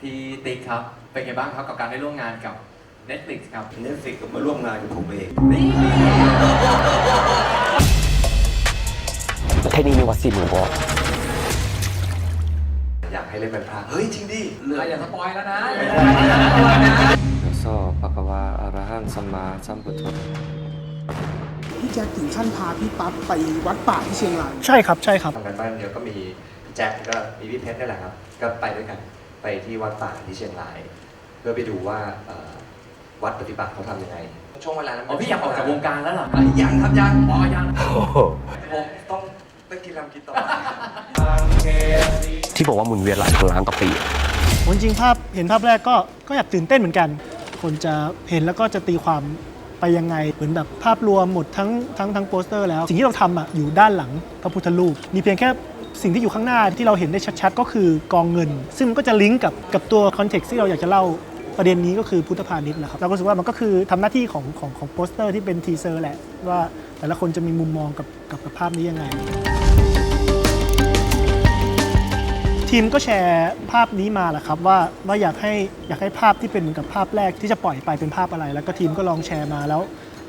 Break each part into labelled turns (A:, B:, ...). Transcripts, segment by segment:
A: พี่ติ๊กครับ เป็นไงบ้างครับกับการได้ร่วมงานกับ Netflix ครับ
B: เน็ตฟิกมาร่วมงานกับผมเอง
A: นี่
C: ประเทศนี้มีวัดสี่หมื่นวอ
B: อยากให้เล่นเป็นพระเฮ้ย จริงดิ
A: เหลืออย่าสปอยแล้วนะ
C: โยโซปะกวาอรหังสัมมาสัมพุทโธ
D: พี่แจ็คถึงขั้นพาพี่ปั๊บไปวัดป่าที่เชียงราย
E: ใช่ครับ ใช่ครับ
B: ทำกันบ้านเดียวก็มีพี่แจ็คก็มีพี่เพชรนี่แหละครับ ก็ไปด้วยกัน ไปที่วัดป่าที่เชียงราย เพื่อไปดูว่าเอ่อวัดปฏิบัติเขาทำยังไงช่วงเวลานั้น
A: อ๋อพี่อยากออกจากวงการแล้วเหรอ
B: เอ้ยยังครับยัง
A: อ๋อยัง
B: ผมต้องต้องกินทำกินต่อ
C: ที่บอกว่าหมุนเวียนหลายล้านต่อปี
E: ผมจริงๆภาพเห็นภาพแรกก็ก็อยากตื่นเต้นเหมือนกัน คนจะเห็นแล้วก็จะตีความไปยังไงเหมือนแบบภาพรวมหมดทั้งทั้งทั้งโปสเตอร์แล้ว สิ่งที่เราทำอะอยู่ด้านหลังพระพุทธรูป มีเพียงแค่ สิ่งที่อยู่ข้างหน้าที่เราเห็นได้ชัดๆ ก็คือกองเงิน ซึ่งมันก็จะลิงก์กับกับตัวคอนเท็กซ์ที่เราอยากจะเล่าประเด็นนี้ก็คือพุทธพาณิชย์นะครับเราก็รู้สึกว่ามันก็คือทำหน้าที่ของของของโปสเตอร์ที่เป็นทีเซอร์แหละว่าแต่ละคนจะมีมุมมองกับกับภาพนี้ยังไง ทีมก็แชร์ภาพนี้มาแหละครับว่าว่าอยากให้อยากให้ภาพที่เป็นเหมือนกับภาพแรกที่จะปล่อยไปเป็นภาพอะไร แล้วก็ทีมก็ลองแชร์มาแล้ว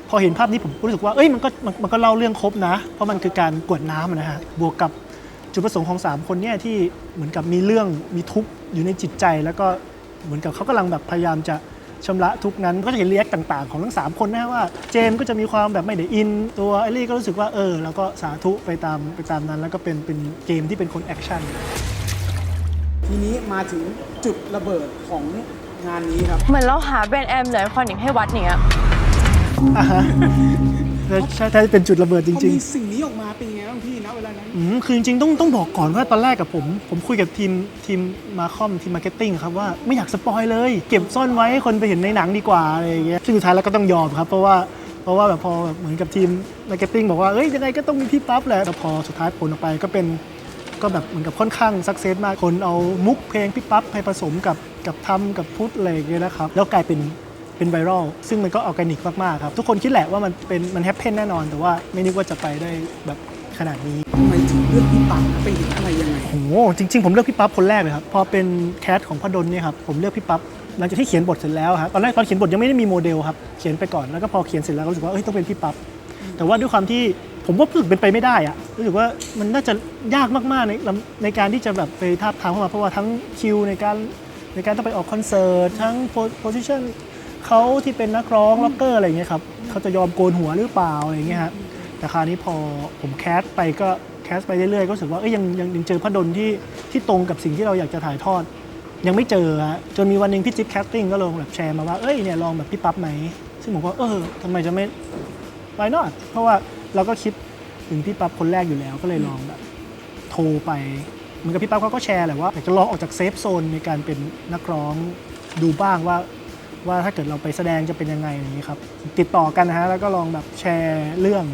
E: พอเห็นภาพนี้ผมรู้สึกว่าเอ้ยมันก็มันก็เล่าเรื่องครบนะ เพราะมันคือการกวดน้ำนะฮะบวกกับ จุดประสงค์ของ 3 คนเนี่ยที่เหมือนกับมีเรื่องมีทุกข์อยู่ในจิตใจ แล้วก็เหมือนกับเขากำลังแบบพยายามจะชำระทุกข์นั้นก็จะเห็นเรียกต่างๆ ของทั้ง 3 คนนะฮะว่าเจมส์ก็จะมีความแบบไม่ได้อิน ตัวไอรี่ก็รู้สึกว่าเออ แล้วก็สาธุไปตามไปตามนั้น แล้วก็เป็นเป็นเกมที่เป็นคนแอคชั่น
D: ทีนี้มาถึงจุดระเบิดของงานนี้ครับ
F: เหมือนเราหาแบรนด์แอมเหลือคอนอีกให้วัดอย่างเงี้ย
E: อ่าฮะแล้วใช่ใช่เป็นจุดระเบิดจ
D: พอ
E: ริง
D: มีสิ่งนี้ออกมาเป็นยังไง บ้างพี่ณเวลานั้น
E: อืมคือจริงๆต้องต้องบอกก่อนว่าตอนแรกกับผม ผมคุยกับทีมทีมมาคอมทีมมาร์เก็ตติ้งครับว่าไม่อยากสปอยเลย เก็บซ่อนไว้ให้คนไปเห็นในหนังดีกว่าอะไรอย่างเงี้ยซึ่งสุดท้ายแล้วก็ต้องยอมครับเพราะว่าเพราะว่าแบบพอแบบเหมือนกับทีมมาร์เก็ตติ้งบอกว่าเอ้ยยังไงก็ต้องมีพี่ปั๊บแหละแต่พอสุดท้ายผลออกไปก็เป็นก็แบบเหมือนกับค่อนข้างสักเซสมากคนเอามุกเพลงพี่ปั๊บไปผสมกับกับทำกับพุทธอะไรอย่างเงี้ยนะครับแล้วกลายเป็นเป็นไวรัลซึ่งมันก็ออร์แกนิกมาก ๆ ครับ ทุกคนคิดแหละว่ามันเป็นมันแฮปเพนแน่นอน แต่ว่าไม่นึกว่าจะไปได้แบบ ขนาดนี้
D: ทำไมถึงเลือกพี่ปั๊บไปเห็นอะไรยังไง
E: โอ้โหจริง ๆ ผมเลือกพี่ปั๊บคนแรกเลยครับพอเป็นแคสของพระดลเนี่ยครับผมเลือกพี่ปั๊บหลังจากที่เขียนบทเสร็จแล้วครับตอนแรกตอนเขียนบทยังไม่ได้มีโมเดลครับเขียนไปก่อนแล้วก็พอเขียนเสร็จแล้วก็รู้สึกว่าเอ้ยต้องเป็นพี่ปั๊บแต่ว่าด้วยความที่ผมว่ารู้สึกเป็นไปไม่ได้อะรู้สึกว่ามันน่าจะยากมากๆในในการที่จะแบบไปทาบทามเข้ามาเพราะว่าทั้งคิวในการในการต้องไปออกคอนเสิร์ตทั้งโพสิชันเขาที่เป็นนักร้องล็อกเกอร์อะไรอย่างเงี้ยครับเขาจะยอมโกนหัวหรือเปล่าอะไรอย่างเงี้ยฮะ แต่คราวนี้พอผมแคสไปก็แคสไปเรื่อยๆ ก็รู้สึกว่าเอ้ยยังยังยังเจอพระดลที่ที่ตรงกับสิ่งที่เราอยากจะถ่ายทอด ยังไม่เจอฮะจนมีวันหนึ่งพี่จิ๊บแคสติ้งก็ลองแบบแชร์มาว่าเอ้ยเนี่ยลองแบบพี่ปั๊บไหมซึ่งผมก็เออทำไมจะไม่ why not เพราะว่าเราก็คิดถึงพี่ปั๊บคนแรกอยู่แล้วก็เลยลองแบบโทรไปเหมือนกับพี่ปั๊บเขาก็แชร์แหละว่าอยากจะลองออกจากเซฟโซนในการเป็นนักร้องดูบ้างว่าว่าถ้าเกิดเราไปแสดงจะเป็นยังไงอย่างนี้ครับติดต่อกันนะฮะแล้วก็ลองแบบแชร์เรื่อง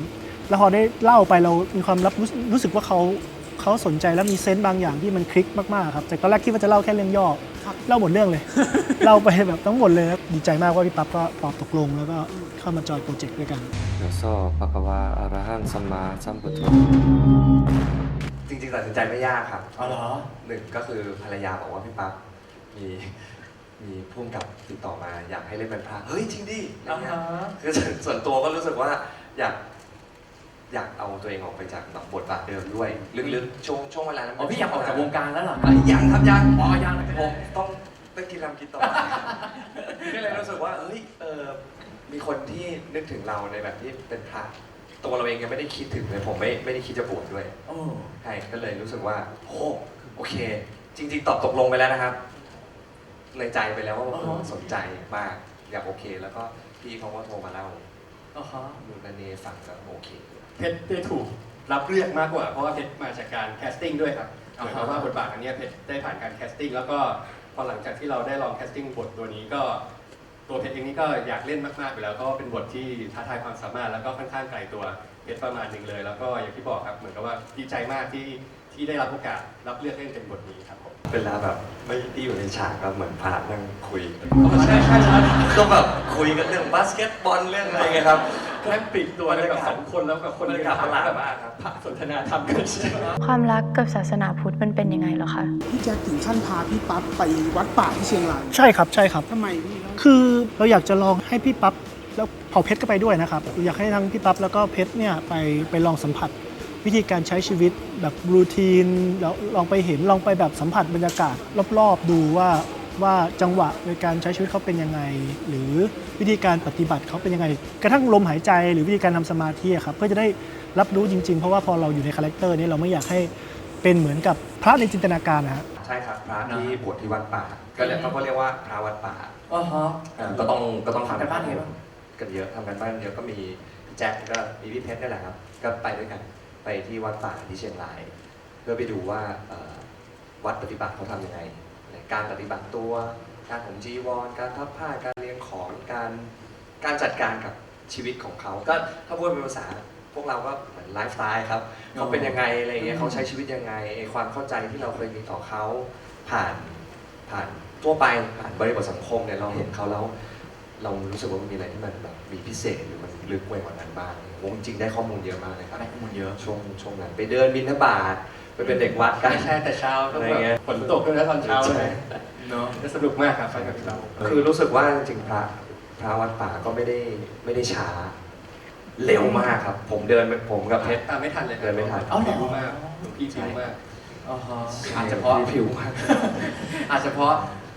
E: แล้วพอได้เล่าไปเรามีความรับรู้รู้สึกว่าเขาเขาสนใจและมีเซนต์บางอย่างที่มันคลิกมากๆครับจากตอนแรกคิดว่าจะเล่าแค่เรื่องย่อเล่าหมดเรื่องเลยเล่าไปแบบทั้งหมดเลยครับดีใจมากว่าพี่ปั๊บก็ตอบตกลงแล้วก็เข้ามาจอยโปรเจกต์ด้วยกัน
C: โยโซปะกวาอรหังสัมมาสัมพุทโธ
B: จริงๆตัดสินใจไม่ยากครับ
A: เอาเหรอ
B: หนึ่งก็คือภรรยาบอกว่าพี่ปั๊บมีมีพุ่มกับติดต่อมาอยากให้เล่นเป็นพระเฮ้ยจริงดิอะไร
A: อ่า
B: เงี้ย
A: ฮะ
B: คือส่วนส่วนตัวก็รู้สึกว่าอยาก อยากเอาตัวเองออกไปจากแบบบทบาทเดิมด้วย ลึกๆ ช่วงช่วงเวลานั้น
A: อ๋อพี่อยากออกจากวงการแล้วเหรอ
B: เอ้ยยังครับยัง
A: อ๋อยัง
B: ผมต้องต้องกินทำกินต่อ ก็เลยรู้สึกว่าเอ้ยเออมีคนที่นึกถึงเราในแบบที่เป็นพระตัวเราเองยังไม่ได้คิดถึงเลยผมไม่ไม่ได้คิดจะบวชด้วย
A: โอ้
B: ใช่ก็เลยรู้สึกว่าโอ้โอเค จริง ๆ ตอบตกลงไปแล้วนะครับ ในใจไปแล้วว่าเออสนใจมากอยากโอเค แล้วก็พี่เขาก็โทรมาเล่า
A: อ่าฮะ
B: ดูนันเนฟังก็โอเค
G: เพชรได้ถูกรับเลือกมากกว่า เพราะว่าเพชรมาจากการแคสติ้งด้วยครับเหมือนกับว่าบทบาทอันเนี้ยเพชรได้ผ่านการแคสติ้งแล้วก็พอหลังจากที่เราได้ลองแคสติ้งบทตัวนี้ก็ตัวเพชรเองนี่ก็อยากเล่นมากๆอยู่แล้วก็เป็นบทที่ท้าทายความสามารถแล้วก็ค่อนข้างไกลตัวเพชรประมาณหนึ่งเลย แล้วก็อย่างที่บอกครับเหมือนกับว่าดีใจมากที่ที่ได้รับโอกาสรับเลือกเล่นเป็นบทนี้ครับผม
B: เวลาแบบไม่ได้อยู่ในฉากก็เหมือนพานั่งคุย
G: ใช่ใช่ใช่
B: ก็แบบคุยกันเรื่องบาสเกตบอลเรื่องอะไรไงครับ ก็
G: แค่ปลีกตัวกันแบบสองคนแล้วกับคน
B: บรรยากาศประหลาดมากครับ
G: พระสนทนาธรรมกันใช่ไหม
F: ความรักกับศาสนาพุทธมันเป็นยังไงเหรอคะ
D: พี่แจ็คถึงขั้นพาพี่ปั๊บไปวัดป่าที่เชียงราย
E: ใช่ครับใช่ครับ
D: ทำไมพี่เล่า
E: คือเราอยากจะลองให้พี่ปั๊บแล้วเผาเพชรก็ไปด้วยนะครับอยากให้ทั้งพี่ปั๊บแล้วก็เพชรเนี่ยไปไปลองสัมผัสวิธีการใช้ชีวิตแบบรูทีนแล้วลองไปเห็นลองไปแบบสัมผัสบรรยากาศรอบๆ ดูว่า ว่าจังหวะในการใช้ชีวิตเขาเป็นยังไง หรือวิธีการปฏิบัติเขาเป็นยังไง กระทั่งลมหายใจหรือวิธีการทำสมาธิอะครับเพื่อจะได้รับรู้จริงๆ เพราะว่าพอเราอยู่ในคาแรคเตอร์นี้เราไม่อยากให้เป็นเหมือนกับพระในจินตนาการนะฮะ
B: ใช่ครับพระที่บวชที่วัดป่า ก็เลยเขาก็เรียกว่าพระวัดป่า
A: อ๋อฮะ
B: อ่าก็ต้องก็ต้องทำ
A: ทำกันบ้านไงบ้าง
B: กันเยอะทำกันบ้านเยอะก็มีพี่แจ็คก็มีพี่เพชรนี่แหละครับก็ไปด้วยกันไปที่วัดป่าที่เชียงราย เพื่อไปดูว่าเอ่อวัดปฏิบัติเขาทำยังไง การปฏิบัติตัว การของจีวร การทับผ้าการเลี้ยงของการการจัดการกับชีวิตของเขา ก็ถ้าพูดเป็นภาษาพวกเราก็เหมือนไลฟ์สไตล์ครับเขาเป็นยังไงอะไรอย่างเงี้ยเขาใช้ชีวิตยังไงไอ้ความเข้าใจที่เราเคยมีต่อเขาผ่านผ่านทั่วไปผ่านบริบทสังคมเนี่ยเราเห็นเขาแล้วเรารู้สึกว่ามันมีอะไรที่มันแบบมีพิเศษหรือมันลึกไปกว่านั้นบ้างวงจริงได้ข้อมูลเยอะมากเลยครับ
A: ได้ข้อมูลเยอะ
B: ช่วงช่วงนั้นไปเดินบินทบาท ไปเป็นเด็กวัดกัน
G: ใช่แต่เช้าก็
B: อะไร
G: แบบ
B: เงี้ย
G: ฝนตกด้วยนะตอนเช้าเลย
A: เนาะ
G: สนุกมากครับไปกับเรา
B: คือรู้สึกว่าจริงๆพระพระวัดป่าก็ไม่ได้ไม่ได้ช้า เร็วมากครับ ผมเดินไปผมกับเพชร
G: ตามไม่ทันเลย
B: เดินไม่ทัน
G: เอ้าผิวมากหลวงพี่ผิวมาก
A: อ๋อฮะอาจจะเพราะ
B: ผิวมาก
A: อาจจะเพราะ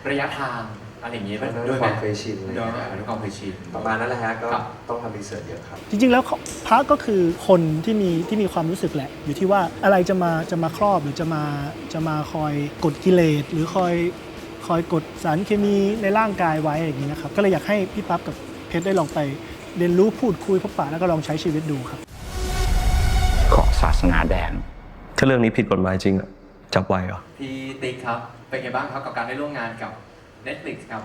A: ระยะทาง อะไรอย่างงี้
B: ด้วย
A: ด้วยไห
B: ความเคยชินอะไร
A: เนาะ
B: เงี้ย
A: ด้วยความเคยชิน
B: ประมาณนั้นแหละฮะก็
A: ครับ
B: ต้องทำรีเสิร์ชเยอะครับ
E: จริงๆ แล้วเขาพระก็คือคนที่มีที่มีความรู้สึกแหละ อยู่ที่ว่าอะไรจะมาจะมาครอบหรือจะมาจะมาคอยกดกิเลสหรือคอยคอยกดสารเคมีในร่างกายไว้อย่างนี้นะครับ ก็เลยอยากให้พี่ปั๊บกับเพชรได้ลองไปเรียนรู้พูดคุยพบปะแล้วก็ลองใช้ชีวิตดูครับ
H: ของศาสนาแดง
C: ถ้าเรื่องนี้ผิดกฎหมายจริงอะจับไว้เหรอ
A: พี่ติ๊กครับ เป็นไงบ้างครับกับการได้ร่วมงานกับ Netflix ครับ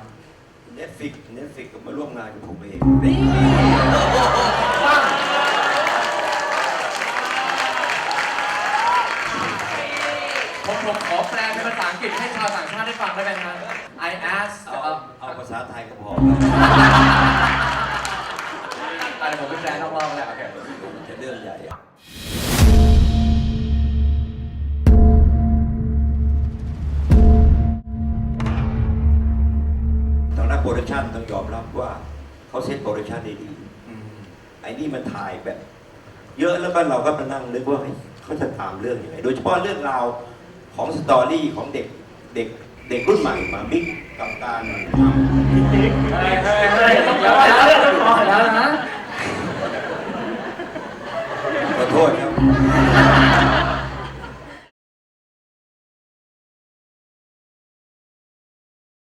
I: เน็ตฟิกเน็ตฟิกก็มาร่วมงานกับผมเอง
A: ผมผมขอแปลเป็นภาษาอังกฤษให้ชาวต่างชาติได้ฟังได้ไหมครับ I asked
I: เอา
A: uh,
I: เอาภาษาไทยก็พอ
A: อ่
I: ปรดักชันต้องยอมรับว่าเขาเซ็ตโปรดักชันได้ดี
A: อืม
I: ไอ้นี่มันถ่ายแบบ เยอะแล้วก็เราก็มานั่งนึกว่าเฮ้ยเขาจะตามเรื่องยังไงโดยเฉพาะเรื่องราวของสตอรี่ของเด็กเด็กเด็กรุ่นใหม่มามิกกับการทำ